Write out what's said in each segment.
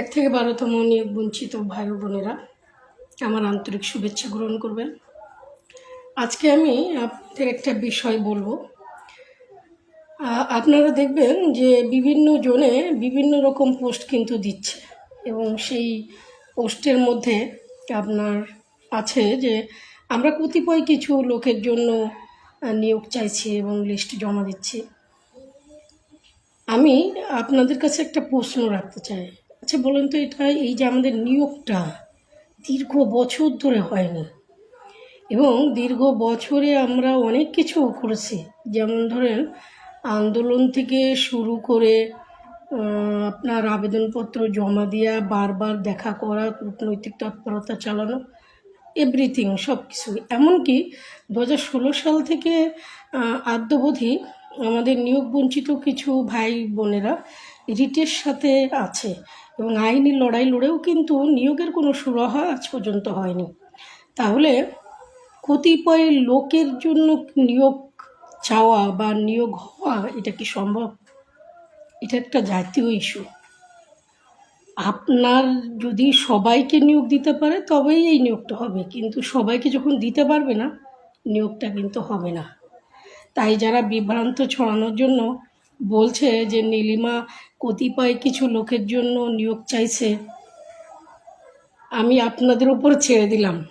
এক থেকে বারোতম নিয়োগ বঞ্চিত ভাই বোনেরা, আমার আন্তরিক শুভেচ্ছা গ্রহণ করবেন। আজকে আমি আপনাদের একটা বিষয় বলব। আপনারা দেখবেন যে বিভিন্ন জনে বিভিন্ন রকম পোস্ট কিন্তু দিচ্ছে এবং সেই পোস্টের মধ্যে আপনার আছে যে আমরা কতিপয় কিছু লোকের জন্য নিয়োগ চাইছি এবং লিস্ট জমা দিচ্ছি। আমি আপনাদের কাছে একটা প্রশ্ন রাখতে চাই। আচ্ছা বলুন তো, এটা এই যে আমাদের নিয়োগটা দীর্ঘ বছর ধরে হয়নি। এবং দীর্ঘ বছরে আমরা অনেক কিছু করেছি। যেমন ধরেন, আন্দোলন থেকে শুরু করে আপনার আবেদনপত্র জমা দেওয়া বারবার দেখা করা, কূটনৈতিক তৎপরতা চালানো এভরিথিং সব কিছুই এমনকি দু হাজার ষোলো সাল থেকে আদ্যবধি আমাদের নিয়োগ বঞ্চিত কিছু ভাই বোনেরা রিটের সাথে আছে এবং আইনি লড়াই লড়েও কিন্তু নিয়োগের কোনো সুরাহা আজ পর্যন্ত হয়নি। তাহলে কতিপয় লোকের জন্য নিয়োগ চাওয়া বা নিয়োগ হওয়া এটা কি সম্ভব? এটা একটা জাতীয় ইস্যু আপনার যদি সবাইকে নিয়োগ দিতে পারে, তবেই এই নিয়োগটা হবে। কিন্তু সবাইকে যখন দিতে পারবে না, নিয়োগটা কিন্তু হবে না। তাই যারা বিভ্রান্ত ছড়ানোর জন্য বলছে যে, নীলিমা, কতিপয় কিছু লোকের জন্য নিয়োগ চাইছে। আমি আপনাদের উপর ছেড়ে দিলাম।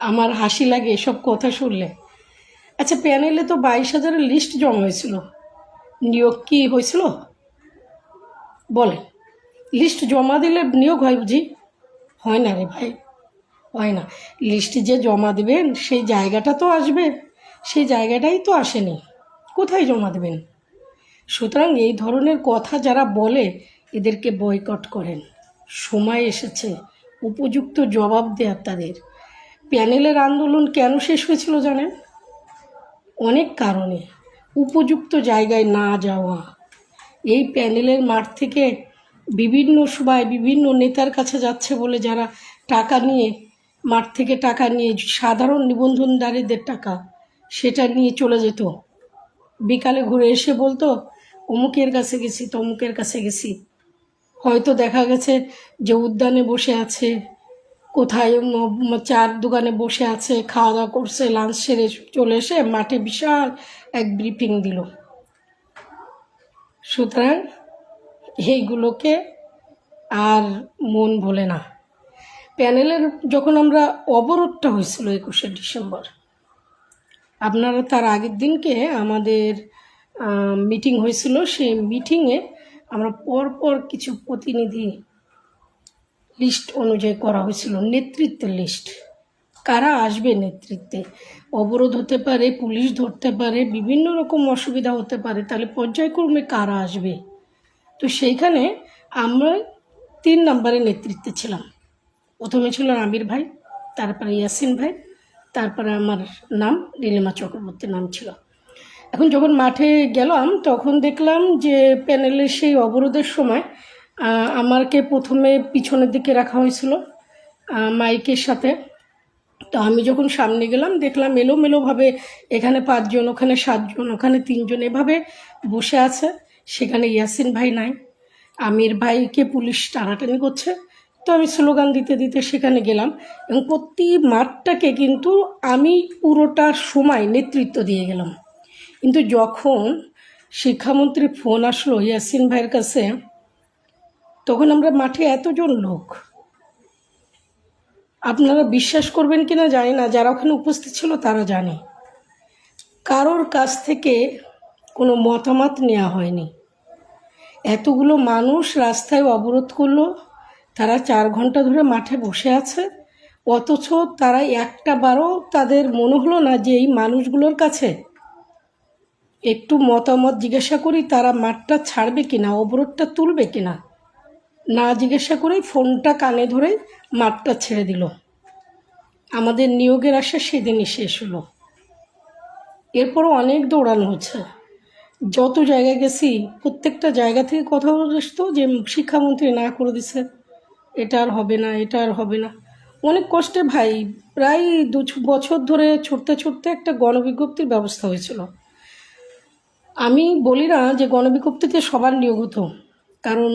আমার হাসি লাগে এসব কথা শুনলে। আচ্ছা প্যানেলে তো বাইশ হাজারের লিস্ট জমা হয়েছিল। নিয়োগ কি হয়েছিল? বলে লিস্ট জমা দিলে নিয়োগ হয় বুঝি? হয় না রে ভাই, হয় না। লিস্ট যে জমা দেবেন, সেই জায়গাটা তো আসবে। সেই জায়গাটাই তো আসেনি। কোথায় জমা দেবেন? সুতরাং এই ধরনের কথা যারা বলে, এদেরকে বয়কট করেন। সময় এসেছে, উপযুক্ত জবাব দেওয়ার তাদের। প্যানেলের আন্দোলন কেন শেষ হয়েছিল জানেন? অনেক কারণে। উপযুক্ত জায়গায় না যাওয়া। এই প্যানেলের মাঠ থেকে বিভিন্ন সবাই বিভিন্ন নেতার কাছে যাচ্ছে বলে যারা টাকা নিয়ে, মাঠ থেকে টাকা নিয়ে সাধারণ নিবন্ধনদারীদের টাকা, সেটা নিয়ে চলে যেত। বিকালে ঘুরে এসে বলতো অমুকের কাছে গেছি, তমুকের কাছে গেছি। হয়তো দেখা গেছে যে উদ্যানে বসে আছে, কোথায় চার দোকানে বসে আছে খাওয়া দাওয়া করছে লাঞ্চ সেরে চলে এসে মাঠে বিশাল এক ব্রিফিং দিল। সুতরাং এইগুলোকে আর মন ভোলে না। প্যানেলের যখন আমরা অবরোধটা হয়েছিল একুশে ডিসেম্বর, আপনারা তার আগের দিনকে আমাদের মিটিং হয়েছিল। সেই মিটিংয়ে আমরা পরপর কিছু প্রতিনিধি লিস্ট অনুযায়ী করা হয়েছিল। নেতৃত্বের লিস্ট কারা আসবে নেতৃত্বে? অবরোধ হতে পারে, পুলিশ ধরতে পারে, বিভিন্ন রকম অসুবিধা হতে পারে। তাহলে পর্যায়ক্রমে কারা আসবে? তো সেইখানে আমরা তিন নম্বরে নেতৃত্বে ছিলাম। প্রথমে ছিল আমির ভাই, তারপরে ইয়াসিন ভাই, তারপরে আমার নাম, নীলিমা চক্রবর্তী নাম ছিল। এখন যখন মাঠে গেলাম, তখন দেখলাম যে প্যানেলের সেই অবরোধের সময় আমাকে প্রথমে পিছনের দিকে রাখা হয়েছিল মাইকের সাথে। তো আমি যখন সামনে গেলাম, দেখলাম এলোমেলোভাবে এখানে পাঁচজন, ওখানে সাতজন, ওখানে তিনজন এভাবে বসে আছে। সেখানে ইয়াসিন ভাই নাই, আমির ভাইকে পুলিশ টানাটানি করছে। তো আমি স্লোগান দিতে দিতে সেখানে গেলাম এবং প্রতি মাঠটাকে কিন্তু আমি পুরোটা সময় নেতৃত্ব দিয়ে গেলাম। কিন্তু যখন শিক্ষামন্ত্রী ফোন আসলো ইয়াসিন ভাইয়ের কাছে, তখন আমরা মাঠে এতজন লোক। আপনারা বিশ্বাস করবেন কিনা জানি না, যারা ওখানে উপস্থিত ছিল তারা জানে। কারোর কাছ থেকে কোনো মতামত নেওয়া হয়নি। এতগুলো মানুষ রাস্তায় অবরোধ করল, তারা চার ঘণ্টা ধরে মাঠে বসে আছে, অথচ তারা একটা বারও তাদের মনে হলো না যে এই মানুষগুলোর কাছে একটু মতামত জিজ্ঞাসা করি, তারা মাঠটা ছাড়বে কিনা, অবরোধটা তুলবে কিনা? না জিজ্ঞাসা করেই ফোনটা কানে ধরে মাঠটা ছেড়ে দিল। আমাদের নিয়োগের আশা সেদিনই শেষ হলো। এরপরও অনেক দৌড়ানো হচ্ছে। যত জায়গায় গেছি, প্রত্যেকটা জায়গা থেকে কথা আসতো যে শিক্ষামন্ত্রী না করে দিছে। এটা আর হবে না, এটা আর হবে না। অনেক কষ্টে ভাই, প্রায় দু বছর ধরে ছুটতে ছুটতে একটা গণবিজ্ঞপ্তির ব্যবস্থা হয়েছিল। আমি বলি না যে গণবিজ্ঞপ্তিতে সবার নিয়োগ হতো, কারণ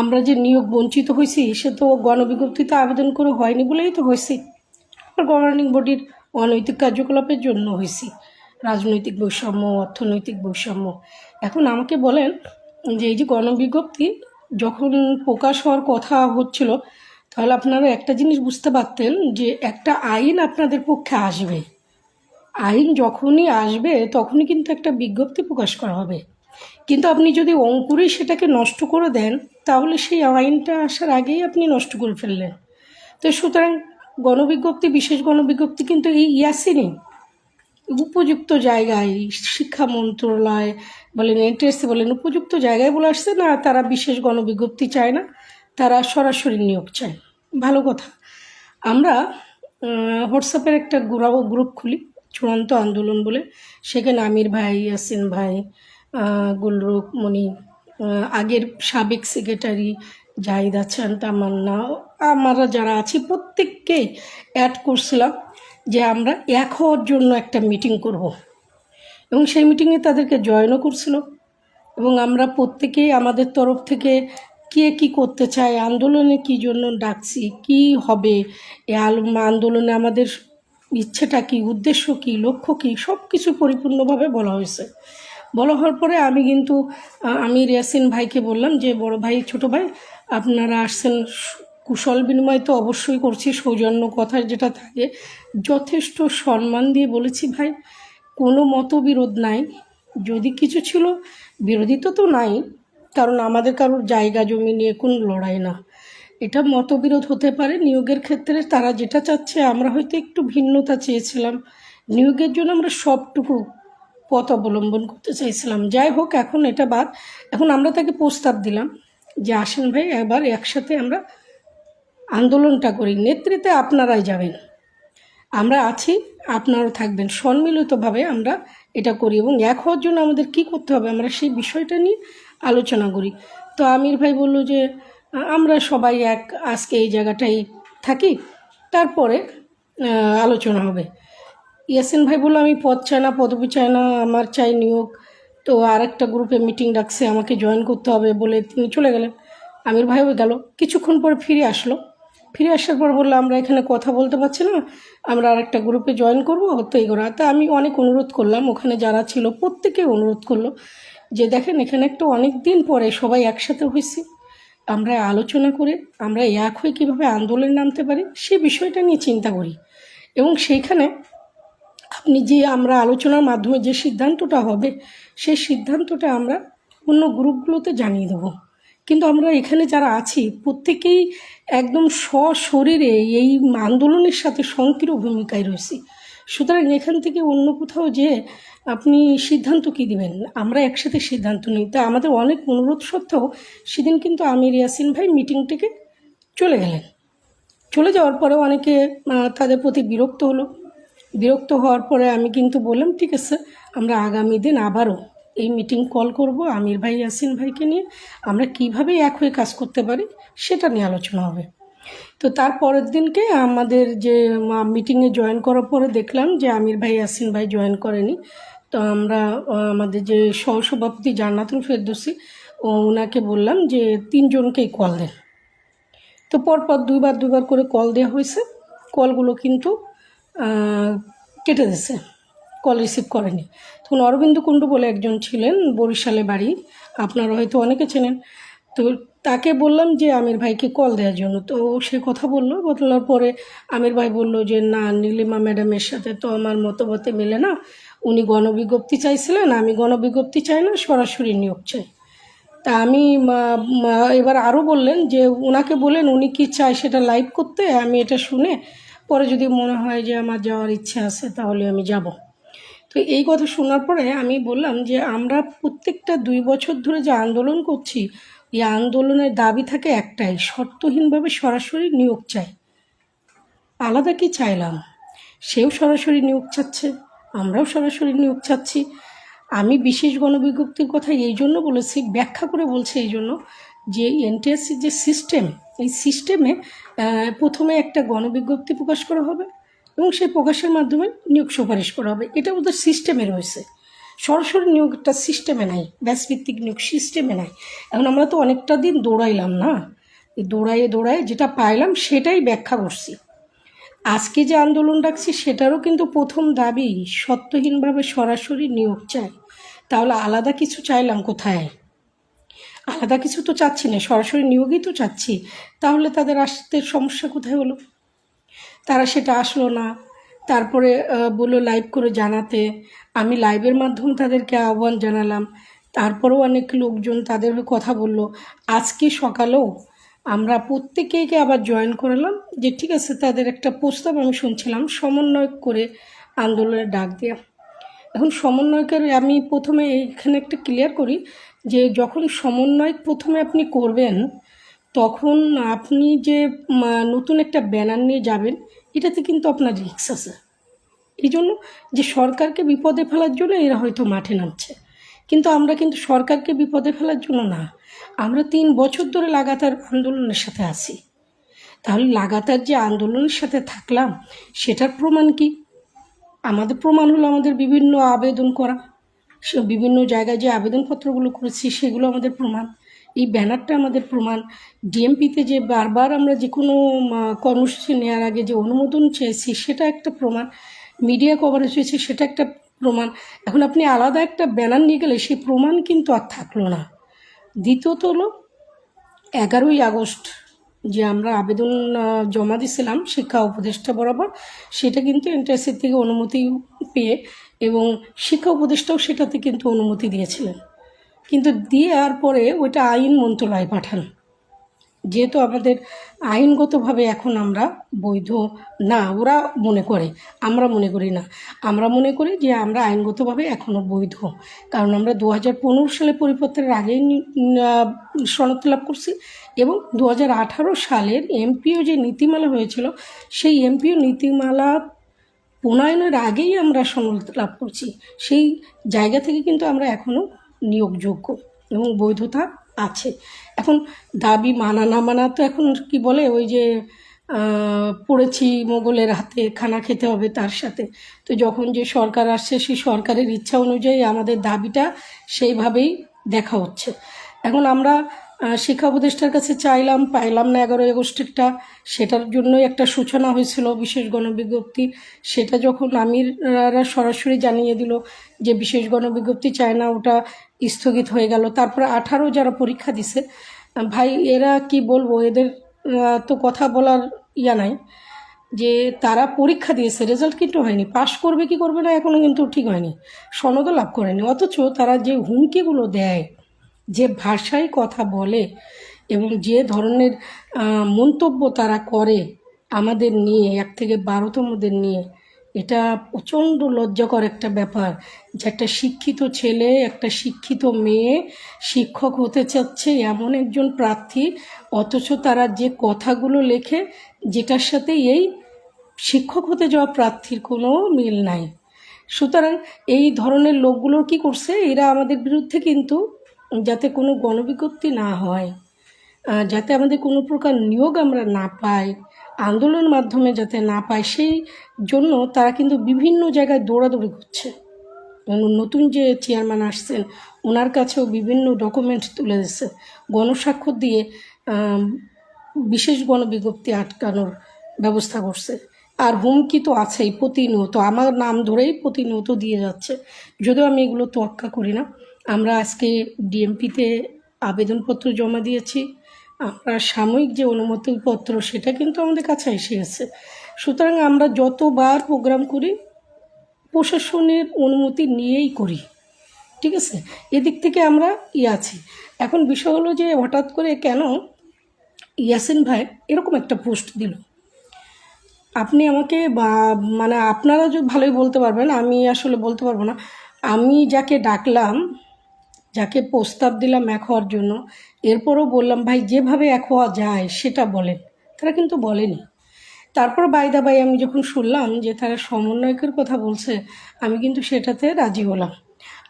আমরা যে নিয়োগ বঞ্চিত হয়েছি, সে তো গণবিজ্ঞপ্তিতে আবেদন করে হয়নি বলেই তো হয়েছি। আর গভর্নিং বডির অনৈতিক কার্যকলাপের জন্য হয়েছি। রাজনৈতিক বৈষম্য, অর্থনৈতিক বৈষম্য। এখন আমাকে বলেন যে এই যে গণবিজ্ঞপ্তি যখন প্রকাশ হওয়ার কথা হচ্ছিল, তাহলে আপনারা একটা জিনিস বুঝতে পারতেন যে একটা আইন আপনাদের পক্ষে আসবে। আইন যখনই আসবে, তখনই কিন্তু একটা বিজ্ঞপ্তি প্রকাশ করা হবে। কিন্তু আপনি যদি অঙ্কুরেই সেটাকে নষ্ট করে দেন, তাহলে সেই আইনটা আসার আগেই আপনি নষ্ট করে ফেললেন। তো সুতরাং গণবিজ্ঞপ্তি, বিশেষ গণবিজ্ঞপ্তি কিন্তু এই ইয়াসিনি উপযুক্ত জায়গায় শিক্ষা মন্ত্রণালয় বলেন এনটিএসসি বলেন, উপযুক্ত জায়গায় বলে আসছে না, তারা বিশেষ গণবিজ্ঞপ্তি চায় না, তারা সরাসরি নিয়োগ চায়। ভালো কথা। আমরা হোয়াটসঅ্যাপের একটা গ্রুপ গ্রুপ খুলি। চূড়ান্ত আন্দোলন বলে, সেখানে আমির ভাই, ইয়াসিন ভাই গুলরুক মনি আগের সাবেক সেক্রেটারি জাহিদ আছেন, তামান্না, আমরা যারা আছি প্রত্যেককেই অ্যাড করছিলাম যে আমরা এক হওয়ার জন্য একটা মিটিং করব। এবং সেই মিটিংয়ে তাদেরকে জয়েনও করছিল। এবং আমরা প্রত্যেকেই আমাদের তরফ থেকে কে কি করতে চায়, আন্দোলনে কি জন্য ডাকছি, কি হবে এ আন্দোলনে আমাদের ইচ্ছেটা কি, উদ্দেশ্য কি, লক্ষ্য কি সব কিছু পরিপূর্ণভাবে বলা হয়েছে। বলা হওয়ার পরে আমি কিন্তু আমি রিয়াসিন ভাইকে বললাম যে, বড় ভাই, ছোট ভাই, আপনারা আসছেন, কুশল বিনিময় তো অবশ্যই করছি, সৌজন্য কথা যেটা থাকে। যথেষ্ট সম্মান দিয়ে বলেছি ভাই, কোনো মতবিরোধ নাই। যদি কিছু ছিল বিরোধিতা তো নাই, কারণ আমাদের কারোর জায়গা জমি নিয়ে কোনো লড়াই না। এটা মতবিরোধ হতে পারে। নিয়োগের ক্ষেত্রে তারা যেটা চাচ্ছে, আমরা হয়তো একটু ভিন্নতা চেয়েছিলাম। নিয়োগের জন্য আমরা সবটুকু পথ অবলম্বন করতে চাইছিলাম। যাই হোক, এখন এটা বাদ। এখন আমরা তাকে প্রস্তাব দিলাম যে, আসেন ভাই, এবার একসাথে আমরা আন্দোলনটা করি। নেতৃত্বে আপনারাই যাবেন। আমরা আছি আপনারাও থাকবেন। সম্মিলিতভাবে আমরা এটা করি এবং এক হওয়ার জন্য আমাদের কি করতে হবে, আমরা সেই বিষয়টা নিয়ে আলোচনা করি। তো আমির ভাই বলল যে আমরা সবাই এক, আজকে এই জায়গাটাই থাকি, তারপরে আলোচনা হবে। ইয়াসিন ভাই বলল, আমি পদ চাই না, পদবি চাই না, আমার চাই নিয়োগ। তো আর একটা গ্রুপে মিটিং ডাকছে, আমাকে জয়েন করতে হবে বলে তিনি চলে গেলেন। আমির ভাইও গেল। কিছুক্ষণ পর ফিরে আসলো। ফিরে আসার পর বলল, আমরা এখানে কথা বলতে পারছি না, আমরা আরেকটা গ্রুপে জয়েন করব তো এই করা তা আমি অনেক অনুরোধ করলাম, ওখানে যারা ছিল প্রত্যেকে অনুরোধ করল যে, দেখেন, এখানে একটা অনেক দিন পরে সবাই একসাথে হয়েছি। আমরা আলোচনা করে আমরা এক হয়ে কীভাবে আন্দোলনে নামতে পারি সে বিষয়টা নিয়ে চিন্তা করি। এবং সেইখানে আপনি যে আমরা আলোচনার মাধ্যমে যে সিদ্ধান্তটা হবে, সেই সিদ্ধান্তটা আমরা অন্য গ্রুপগুলোতে জানিয়ে দেবো। কিন্তু আমরা এখানে যারা আছি, প্রত্যেকেই একদম সশরীরে এই আন্দোলনের সাথে সক্রিয় ভূমিকায় রয়েছি। সুতরাং এখান থেকে অন্য কোথাও যে আপনি সিদ্ধান্ত কি দিবেন? আমরা একসাথে সিদ্ধান্ত নিই। তা আমাদের অনেক অনুরোধ সত্ত্বেও সেদিন কিন্তু আমির ইয়াসিন ভাই মিটিং থেকে চলে গেলেন। চলে যাওয়ার পরে অনেকে তাদের প্রতি বিরক্ত হলো। বিরক্ত হওয়ার পরে আমি কিন্তু বললাম, ঠিক আছে, আমরা আগামী দিন আবারও এই মিটিং কল করব আমির ভাই, ইয়াসিন ভাইকে নিয়ে। আমরা কীভাবে এক হয়ে কাজ করতে পারি সেটা নিয়ে আলোচনা হবে। তো তার পরের দিনকে আমাদের যে মিটিংয়ে জয়েন করার পরে দেখলাম যে আমির ভাই, ইয়াসিন ভাই জয়েন করেনি। তো আমরা আমাদের যে সহসভাপতি জান্নাতুল ফেরদৌসি, ও ওনাকে বললাম যে তিনজনকেই কল দেন। তো পরপর দুইবার দুইবার করে কল দেওয়া হয়েছে। কলগুলো কিন্তু কেটে দিয়েছে। কল রিসিভ করেনি। তখন অরবিন্দ কুণ্ডু বলে একজন ছিলেন, বরিশালে বাড়ি। আপনারা হয়তো অনেকে চেনেন। তো তাকে বললাম যে আমির ভাইকে কল দেওয়ার জন্য। তো সে কথা বলল বদলার পরে আমির ভাই বলল যে, না, নীলিমা ম্যাডামের সাথে তো আমার মতমতে মেলে না। উনি গণবিজ্ঞপ্তি চাইছিলেন, আমি গণবিজ্ঞপ্তি চাই না, সরাসরি নিয়োগ চাই। তা আমি এবার আরও বললেন যে ওনাকে বলেন উনি কি চায় সেটা লাইভ করতে, আমি এটা শুনে পরে যদি মনে হয় যে আমার যাওয়ার ইচ্ছে আছে তাহলে আমি যাব। তো এই কথা শোনার পরে আমি বললাম যে, আমরা প্রত্যেকটা দুই বছর ধরে যে আন্দোলন করছি এই আন্দোলনের দাবি থাকে একটাই, শর্তহীনভাবে সরাসরি নিয়োগ চাই। আলাদা কি চাইলাম? সেও সরাসরি নিয়োগ চাচ্ছে, আমরাও সরাসরি নিয়োগ চাচ্ছি। আমি বিশেষ গণবিজ্ঞপ্তির কথা এই জন্য বলেছি, ব্যাখ্যা করে বলছি এই জন্য যে এনটিএসসির যে সিস্টেম, এই সিস্টেমে প্রথমে একটা গণবিজ্ঞপ্তি প্রকাশ করা হবে এবং সেই প্রকাশের মাধ্যমে নিয়োগ সুপারিশ করা হবে। এটা ওদের সিস্টেমে রয়েছে। সরাসরি নিয়োগটা সিস্টেমে নাই ব্যাসভিত্তিক নিয়োগ সিস্টেমে নাই। এখন আমরা তো অনেকটা দিন দৌড়াইলাম না? দৌড়াইয়ে দৌড়াইয়ে যেটা পাইলাম সেটাই ব্যাখ্যা করছি। আজকে যে আন্দোলন ডাকছি সেটারও কিন্তু প্রথম দাবি সত্যহীনভাবে সরাসরি নিয়োগ চাই। তাহলে আলাদা কিছু চাইলাম কোথায়? আলাদা কিছু তো চাচ্ছি না, সরাসরি নিয়োগই তো চাচ্ছি। তাহলে তাদের আসতে সমস্যা কোথায় হলো? তারা সেটা আসলো না। তারপরে বলল লাইভ করে জানাতে। আমি লাইভের মাধ্যমে তাদেরকে আহ্বান জানালাম। তারপরেও অনেক লোকজন তাদের কথা বলল, আজকে সকালেও আমরা প্রত্যেকেকে আবার জয়েন করালাম। যে, ঠিক আছে, তাদের একটা প্রস্তাব আমি শুনছিলাম, সমন্বয় করে আন্দোলনের ডাক দেওয়া এখন সমন্বয়কের আমি প্রথমে এখানে একটা ক্লিয়ার করি যে, যখন সমন্বয় প্রথমে আপনি করবেন, তখন আপনি যে নতুন একটা ব্যানার নিয়ে যাবেন এটাতে কিন্তু আপনার রিক্স আছে। এই জন্য যে সরকারকে বিপদে ফেলার জন্য এরা হয়তো মাঠে নামছে। কিন্তু আমরা কিন্তু সরকারকে বিপদে ফেলার জন্য না। আমরা তিন বছর ধরে লাগাতার আন্দোলনের সাথে আছি। তাহলে লাগাতার যে আন্দোলনের সাথে থাকলাম, সেটার প্রমাণ কি? আমাদের প্রমাণ হলো আমাদের বিভিন্ন আবেদন করা। বিভিন্ন জায়গায় যে আবেদনপত্রগুলো করেছি, সেগুলো আমাদের প্রমাণ। এই ব্যানারটা আমাদের প্রমাণ। ডিএমপিতে যে বারবার আমরা যে কোনো কর্মসূচি নেওয়ার আগে যে অনুমোদন চেয়েছি, সেটা একটা প্রমাণ। মিডিয়া কভারেজ হয়েছে, সেটা একটা প্রমাণ। এখন আপনি আলাদা একটা ব্যানার নিয়ে গেলে সেই প্রমাণ কিন্তু আর থাকল না। দ্বিতীয়ত হলো, এগারোই আগস্ট যে আমরা আবেদন জমা দিয়েছিলাম, শিক্ষা উপদেষ্টা বরাবর, সেটা কিন্তু এন্টারসির থেকে অনুমতি পেয়ে এবং শিক্ষা উপদেষ্টাও সেটাতে কিন্তু অনুমতি দিয়েছিলেন। কিন্তু দেওয়ার পরে ওইটা আইন মন্ত্রণালয়ে পাঠান। যেহেতু আমাদের আইনগতভাবে এখন আমরা বৈধ না, ওরা মনে করে, আমরা মনে করি না। আমরা মনে করি যে আমরা আইনগতভাবে এখনও বৈধ। কারণ আমরা দু হাজার পনেরো সালে পরিপত্রের আগেই সনদ লাভ করছি এবং দু হাজার আঠারো সালের এমপিও যে নীতিমালা হয়েছিল, সেই এমপিও নীতিমালা প্রণয়নের আগেই আমরা সনদ লাভ করছি। সেই জায়গা থেকে কিন্তু আমরা এখনও নিয়োগযোগ্য এবং বৈধতা আছে। এখন দাবি মানা না মানা তো এখন কি বলে ওই যে পড়েছি মোগলের হাতে, খানা খেতে হবে তার সাথে। তো যখন যে সরকার আসছে, সেই সরকারের ইচ্ছা অনুযায়ী আমাদের দাবিটা সেইভাবেই দেখা হচ্ছে। এখন আমরা শিক্ষা উপদেষ্টার কাছে চাইলাম, পাইলাম না এগারোই আগস্টেরটা সেটার জন্যই একটা সূচনা হয়েছিল, বিশেষ গণবিজ্ঞপ্তি। সেটা যখন আমিররা সরাসরি জানিয়ে দিল যে বিশেষ গণবিজ্ঞপ্তি চায় না, ওটা স্থগিত হয়ে গেল। তারপরে আঠারো যারা পরীক্ষা দিছে, ভাই, এরা কি বলব, এদের তো কথা বলার ইয়া নাই। যে তারা পরীক্ষা দিয়েছে, রেজাল্ট কিন্তু হয়নি। পাশ করবে কি করবে না এখনও কিন্তু ঠিক হয়নি। সনদও লাভ করেনি। অথচ তারা যে হুমকিগুলো দেয় যে ভাষায় কথা বলে এবং যে ধরনের মন্তব্য তারা করে আমাদের নিয়ে, এক থেকে বারোতমদের নিয়ে, এটা প্রচণ্ড লজ্জাকর একটা ব্যাপার যে একটা শিক্ষিত ছেলে, একটা শিক্ষিত মেয়ে, শিক্ষক হতে চাচ্ছে এমন একজন প্রার্থী, অথচ তারা যে কথাগুলো লেখে, যেটার সাথে এই শিক্ষক হতে যাওয়া প্রার্থীর কোনো মিল নাই। সুতরাং এই ধরনের লোকগুলো কি করছে? এরা আমাদের বিরুদ্ধে কিন্তু যাতে কোনো গণবিজ্ঞপ্তি না হয় যাতে আমাদের কোনো প্রকার নিয়োগ আমরা না পাই আন্দোলনের মাধ্যমে যাতে না পাই, সেই জন্য তারা কিন্তু বিভিন্ন জায়গায় দৌড়াদৌড়ি করছে। নতুন যে চেয়ারম্যান আসছেন, ওনার কাছেও বিভিন্ন ডকুমেন্ট তুলে দিচ্ছে। গণস্বাক্ষর দিয়ে বিশেষ গণবিজ্ঞপ্তি আটকানোর ব্যবস্থা করছে। আর হুমকি তো আছেই, প্রতিনিয়ত। আমার নাম ধরেই প্রতিনিয়ত দিয়ে যাচ্ছে। যদিও আমি এগুলো তোয়াক্কা করি না। আমরা আজকে ডিএমপিতে আবেদনপত্র জমা দিয়েছি। আমরা সাময়িক যে অনুমতিপত্র, সেটা কিন্তু আমাদের কাছে এসে গেছে। সুতরাং আমরা যতবার প্রোগ্রাম করি, প্রশাসনের অনুমতি নিয়েই করি। ঠিক আছে? এদিক থেকে আমরা ই আছি। এখন বিষয় হলো যে হঠাৎ করে কেন ইয়াসিন ভাই এরকম একটা পোস্ট দিল? আপনি আমাকে বা মানে আপনারা ভালোই বলতে পারবেন, আমি আসলে বলতে পারব না। আমি যাকে ডাকলাম যাকে প্রস্তাব দিলাম এক হওয়ার জন্য, এরপরও বললাম, ভাই, যেভাবে এক হওয়া যায়, সেটা বলেন। তারা কিন্তু বলেনি। তারপর বাইদা বাই আমি যখন শুনলাম যে তারা সমন্বয়কের কথা বলছে, আমি কিন্তু সেটাতে রাজি হলাম।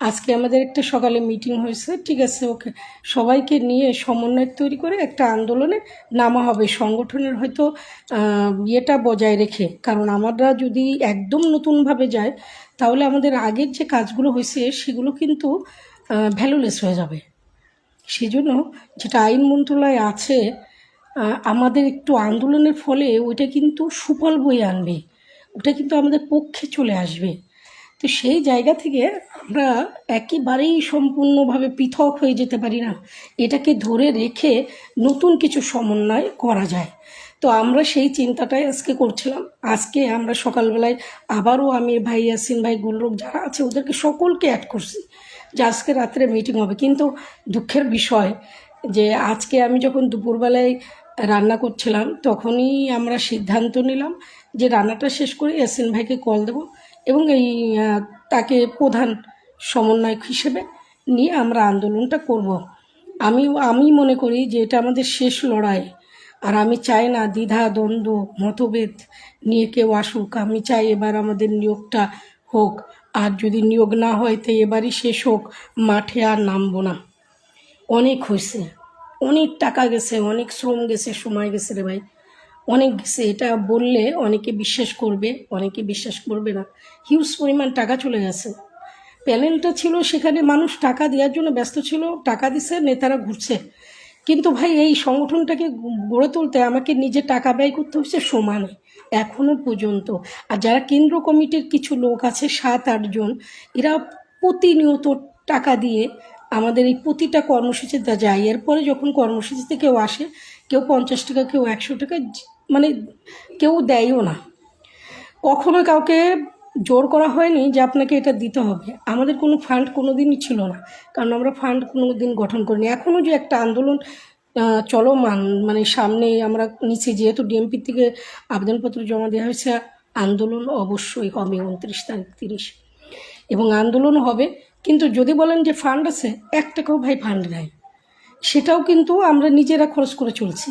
আজকে আমাদের একটা সকালে মিটিং হয়েছে, ঠিক আছে, ওকে সবাইকে নিয়ে সমন্বয় তৈরি করে একটা আন্দোলনে নামা হবে, সংগঠনের হয়তো ইয়েটা বজায় রেখে। কারণ আমরা যদি একদম নতুনভাবে যায় তাহলে আমাদের আগের যে কাজগুলো হয়েছে, সেগুলো কিন্তু ভ্যালুলেস হয়ে যাবে। সেই জন্য যেটা আইন মন্ত্রণালয় আছে আমাদের একটু আন্দোলনের ফলে ওইটা কিন্তু সুফল বয়ে আনবে। ওটা কিন্তু আমাদের পক্ষে চলে আসবে। তো সেই জায়গা থেকে আমরা একেবারেই সম্পূর্ণভাবে পৃথক হয়ে যেতে পারি না। এটাকে ধরে রেখে নতুন কিছু সমন্বয় করা যায়। তো আমরা সেই চিন্তাটাই আজকে করছিলাম। আজকে আমরা সকালবেলায় আবারও আমি ভাই, ইয়াসিন ভাই গুলরুক যারা আছে, ওদেরকে সকলকে অ্যাড করছি। যে আজকে রাত্রে মিটিং হবে। কিন্তু দুঃখের বিষয় যে আজকে আমি যখন দুপুরবেলায় রান্না করছিলাম, তখনই আমরা সিদ্ধান্ত নিলাম যে রান্নাটা শেষ করে ইয়াসিন ভাইকে কল দেব এবং এই তাকে প্রধান সমন্বয়ক হিসেবে নিয়ে আমরা আন্দোলনটা করব। আমি আমি মনে করি যে এটা আমাদের শেষ লড়াই। আর আমি চাই না দ্বিধা, দ্বন্দ্ব, মতভেদ নিয়ে কেউ আসুক। আমি চাই এবার আমাদের নিয়োগটা হোক। আর যদি নিয়োগ না হয়, তো এবারই শেষ হোক, মাঠে আর নামবো না। অনেক হয়েছে। অনেক টাকা গেছে, অনেক শ্রম গেছে, সময় গেছে রে ভাই। অনেক গেছে। এটা বললে অনেকে বিশ্বাস করবে, অনেকে বিশ্বাস করবে না। হিউজ পরিমাণ টাকা চলে গেছে। প্যানেলটা ছিল সেখানে মানুষ টাকা দেওয়ার জন্য ব্যস্ত ছিল, টাকা দিছে, নেতারা ঘুরছে। কিন্তু ভাই, এই সংগঠনটাকে গড়ে তুলতে আমাকে নিজে টাকা ব্যয় করতে হচ্ছে সমানে এখনও পর্যন্ত। আর যারা কেন্দ্র কমিটির কিছু লোক আছে, সাত আটজন এরা প্রতিনিয়ত টাকা দিয়ে আমাদের এই প্রতিটা কর্মসূচিতে যায়। এরপরে যখন কর্মসূচিতে কেউ আসে, কেউ পঞ্চাশ টাকা, কেউ একশো টাকা মানে কেউ দেয়ও না। কখনো কাউকে জোর করা হয়নি যে আপনাকে এটা দিতে হবে। আমাদের কোনো ফান্ড কোনো দিনই ছিল না, কারণ আমরা ফান্ড কোনো দিন গঠন করিনি। এখনও যে একটা আন্দোলন চলমান। মানে সামনে আমরা নিচে যেহেতু ডিএমপি থেকে আবেদনপত্র জমা দেওয়া হয়েছে, আন্দোলন অবশ্যই হবে উনত্রিশ তারিখ তিরিশ। এবং আন্দোলন হবে, কিন্তু যদি বলেন যে ফান্ড আছে, এক টাকাও ভাই ফান্ড নাই। সেটাও কিন্তু আমরা নিজেরা খরচ করে চলছি।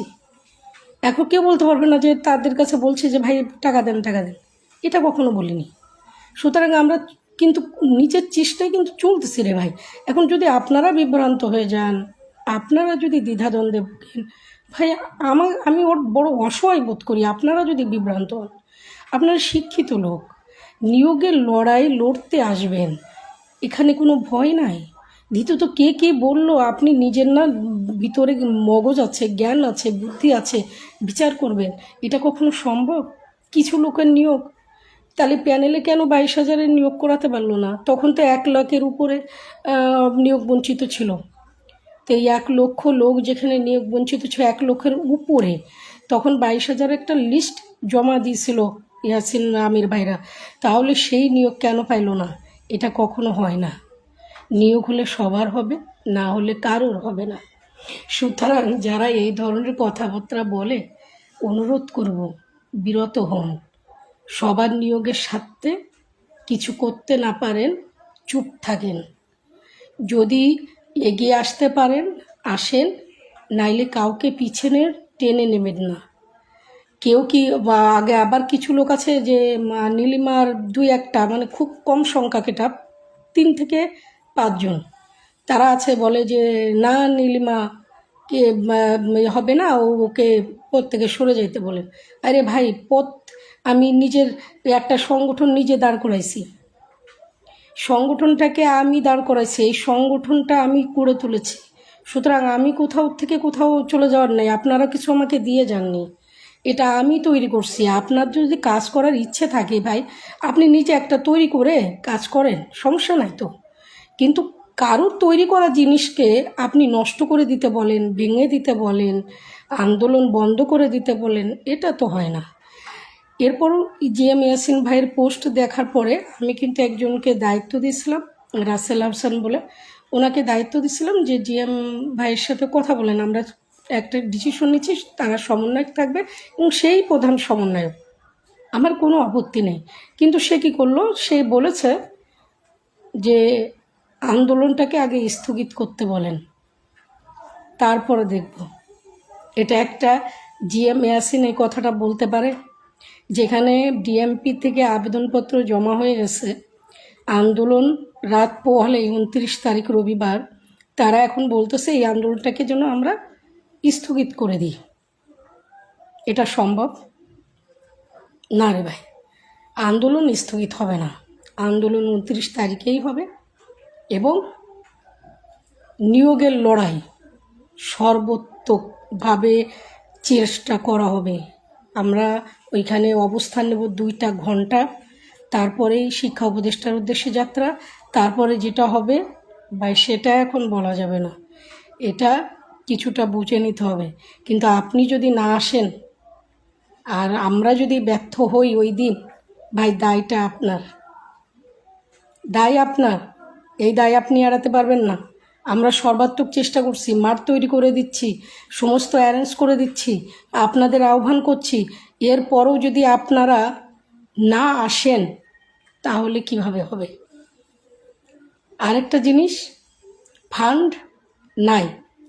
এখন কেউ বলতে পারবে না যে তাদের কাছে বলছে যে ভাই টাকা দেন টাকা দেন। এটা কখনো বলিনি। সুতরাং আমরা কিন্তু নিজের চেষ্টায় কিন্তু চলতেছি রে ভাই। এখন যদি আপনারা বিভ্রান্ত হয়ে যান আপনারা যদি দ্বিধাদ্বন্দ্বে ভোগেন, ভাই আমার আমি ওর বড় অসহায় বোধ করি, আপনারা যদি বিভ্রান্ত হন, আপনারা শিক্ষিত লোক, নিয়োগের লড়াই লড়তে আসবেন, এখানে কোনো ভয় নাই। দ্বিতীয়ত কে কে বলল, আপনি নিজের না, ভিতরে মগজ আছে, জ্ঞান আছে, বুদ্ধি আছে, বিচার করবেন, এটা কখনো সম্ভব? কিছু লোকের নিয়োগ, তাহলে প্যানেলে কেন বাইশ হাজারের নিয়োগ করাতে পারল না? তখন তো এক লাখের উপরে নিয়োগ বঞ্চিত ছিল। তো এই এক লক্ষ লোক যেখানে নিয়োগ বঞ্চিত ছিল, এক লক্ষের উপরে, তখন বাইশ হাজার একটা লিস্ট জমা দিয়েছিল ইয়াসিন আমির ভাইরা। তাহলে সেই নিয়োগ কেন পাইলো না? এটা কখনো হয় না। নিয়োগ হলে সবার হবে, না হলে কারোর হবে না। সুতরাং যারা এই ধরনের কথাবার্তা বলে, অনুরোধ করব, বিরত হন। সবার নিয়োগের স্বার্থে কিছু করতে না পারেন, চুপ থাকেন। যদি এগিয়ে আসতে পারেন, আসেন, নাইলে কাউকে পিছনের টেনে নেবেন না। কেউ কি আগে আবার কিছু লোক আছে যে নীলিমার দুই একটা মানে খুব কম সংখ্যক এটা, তিন থেকে পাঁচজন। তারা আছে বলে যে, না, নীলিমা, কে হবে না ওকে পদ থেকে সরে যেতে বলে। আরে ভাই, পথ আমি নিজের একটা সংগঠন নিজে দাঁড় করাইছি। সংগঠনটাকে আমি দাঁড় করাইছি, এই সংগঠনটা আমি করে তুলেছি। সুতরাং আমি কোথাও থেকে কোথাও চলে যাওয়ার নাই, আপনারা কিছু আমাকে দিয়ে যাননি। এটা আমি তৈরি করছি, আপনার যদি কাজ করার ইচ্ছে থাকে ভাই, আপনি নিজে একটা তৈরি করে কাজ করেন, সমস্যা নাই তো। কিন্তু কারোর তৈরি করা জিনিসকে আপনি নষ্ট করে দিতে বলেন, ভেঙে দিতে বলেন, আন্দোলন বন্ধ করে দিতে বলেন, এটা তো হয় না। এরপর জি এম ইয়াসিন ভাইয়ের পোস্ট দেখার পরে আমি কিন্তু একজনকে দায়িত্ব দিয়েছিলাম, রাসেল হাসান বলে। ওনাকে দায়িত্ব দিয়েছিলাম যে জি এম ভাইয়ের সাথে কথা বলেন, আমরা একটা ডিসিশন নিচ্ছি, তারা সমন্বয়ক থাকবে এবং সেই প্রধান সমন্বয়ক। আমার কোনো আপত্তি নেই। কিন্তু সে কী করল? সে বলেছে যে আন্দোলনটাকে আগে স্থগিত করতে বলেন, তারপরে দেখব। এটা একটা জিএম ইয়াসিন এই কথাটা বলতে পারে? যেখানে ডিএমপি থেকে আবেদনপত্র জমা হয়ে গেছে, আন্দোলন রাত পোহালে উনত্রিশ তারিখ রবিবার, তারা এখন বলতেছে এই আন্দোলনটাকে যেন আমরা স্থগিত করে দিই। এটা সম্ভব? না রে ভাই, আন্দোলন স্থগিত হবে না। আন্দোলন উনত্রিশ তারিখেই হবে এবং নিয়োগের লড়াই সর্বোত্তকভাবে চেষ্টা করা হবে। আমরা ওইখানে অবস্থান নেব দুইটা ঘণ্টা। তারপরেই শিক্ষা উপদেষ্টার উদ্দেশ্যে যাত্রা। তারপরে যেটা হবে, ভাই, সেটা এখন বলা যাবে না। এটা কিছুটা বুঝে নিতে হবে। কিন্তু আপনি যদি না আসেন, আর আমরা যদি ব্যর্থ হই ওই দিন, ভাই, দায়টা আপনার। দায় আপনার। এই দায় আপনি এড়াতে পারবেন না। আমরা সর্বাত্মক চেষ্টা করছি, মাঠ তৈরি করে দিচ্ছি, সমস্ত অ্যারেঞ্জ করে দিচ্ছি, আপনাদের আহ্বান করছি। এরপরও যদি আপনারা না আসেন, তাহলে কীভাবে হবে? আরেকটা জিনিস ফান্ড নাই।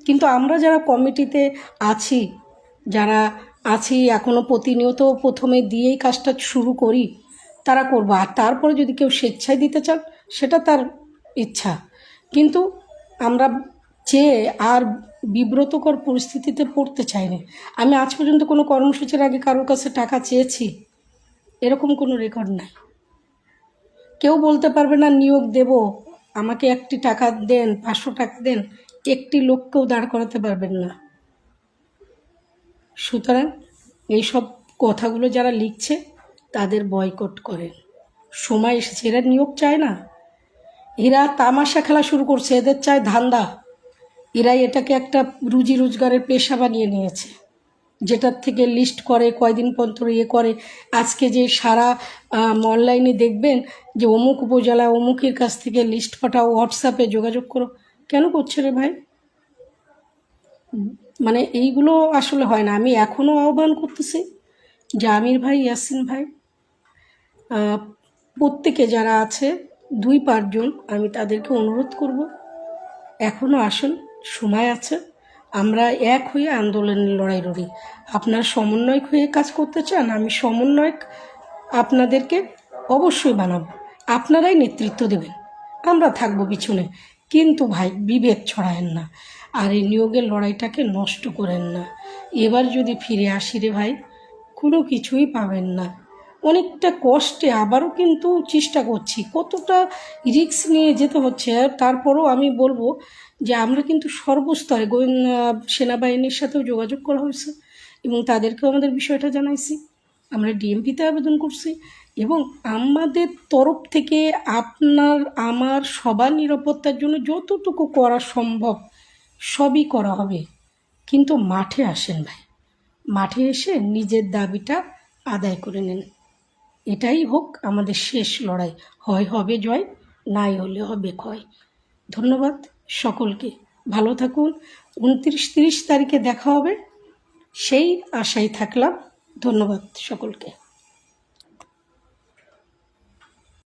কিন্তু আমরা যারা কমিটিতে আছি, যারা আছি এখনও প্রতিনিয়ত প্রথমে দিয়েই কাজটা শুরু করি, তারা করব। আর তারপরে যদি কেউ স্বেচ্ছায় দিতে চান, সেটা তার ইচ্ছা। কিন্তু আমরা চেয়ে আর বিব্রতকর পরিস্থিতিতে পড়তে চাইনি। আমি আজ পর্যন্ত কোনো কর্মসূচির আগে কারোর কাছে টাকা চেয়েছি। এরকম কোনো রেকর্ড নাই। কেউ বলতে পারবে না, নিয়োগ দেব, আমাকে একটি টাকা দেন, পাঁচশো টাকা দেন, একটি লোককেও দাঁড় করাতে পারবেন না। সুতরাং এইসব কথাগুলো যারা লিখছে, তাদের বয়কট করেন। সময় এসেছে, এরা নিয়োগ চায় না। এরা তামাশা খেলা শুরু করছে, এদের চায় ধান্দা। এরা এটাকে একটা রুজি রোজগারের পেশা বানিয়ে নিয়েছে, যেটার থেকে লিস্ট করে, কয়দিন পর্যন্ত ইয়ে করে। আজকে যে সারা অনলাইনে দেখবেন যে অমুক উপজেলা অমুকের কাছ থেকে লিস্ট পাঠাও, হোয়াটসঅ্যাপে যোগাযোগ করো। কেন করছে রে ভাই? মানে এইগুলো আসলে হয় না। আমি এখনও আহ্বান করতেছি যে আমির ভাই, ইয়াসিন ভাই প্রত্যেকে যারা আছে দুই পাঁচজন আমি তাদেরকে অনুরোধ করব এখনও আসুন, সময় আছে। আমরা এক হয়ে আন্দোলনের লড়াই লড়ি। আপনার সমন্বয়ক হয়ে কাজ করতে চান, আমি সমন্বয়ক আপনাদেরকে অবশ্যই বানাবো। আপনারাই নেতৃত্ব দেবেন। আমরা থাকব পিছনে। কিন্তু ভাই বিভেদ ছড়ায়েন না। আর এই নিয়োগের লড়াইটাকে নষ্ট করেন না। এবার যদি ফিরে আসি রে ভাই, কোনো কিছুই পাবেন না। অনেকটা কষ্টে আবারও কিন্তু চেষ্টা করছি। কতটা রিস্ক নিয়ে যেতে হচ্ছে তারপরও আমি বলব যে আমরা কিন্তু সর্বস্তরে সেনাবাহিনীর সাথেও যোগাযোগ করা হয়েছে এবং তাদেরকেও আমাদের বিষয়টা জানাইছি। আমরা ডিএমপিতে আবেদন করছি এবং আমাদের তরফ থেকে আপনার, আমার, সবার নিরাপত্তার জন্য যতটুকু করা সম্ভব সবই করা হবে। কিন্তু মাঠে আসেন ভাই। মাঠে এসে নিজের দাবিটা আদায় করে নেন। এটাই হোক আমাদের শেষ লড়াই। হয় হবে জয়, নাই হলে হবে ক্ষয়। ধন্যবাদ সকলকে। ভালো থাকুন। উনত্রিশ তিরিশ তারিখে দেখা হবে। সেই আশায় থাকলাম। ধন্যবাদ সকলকে।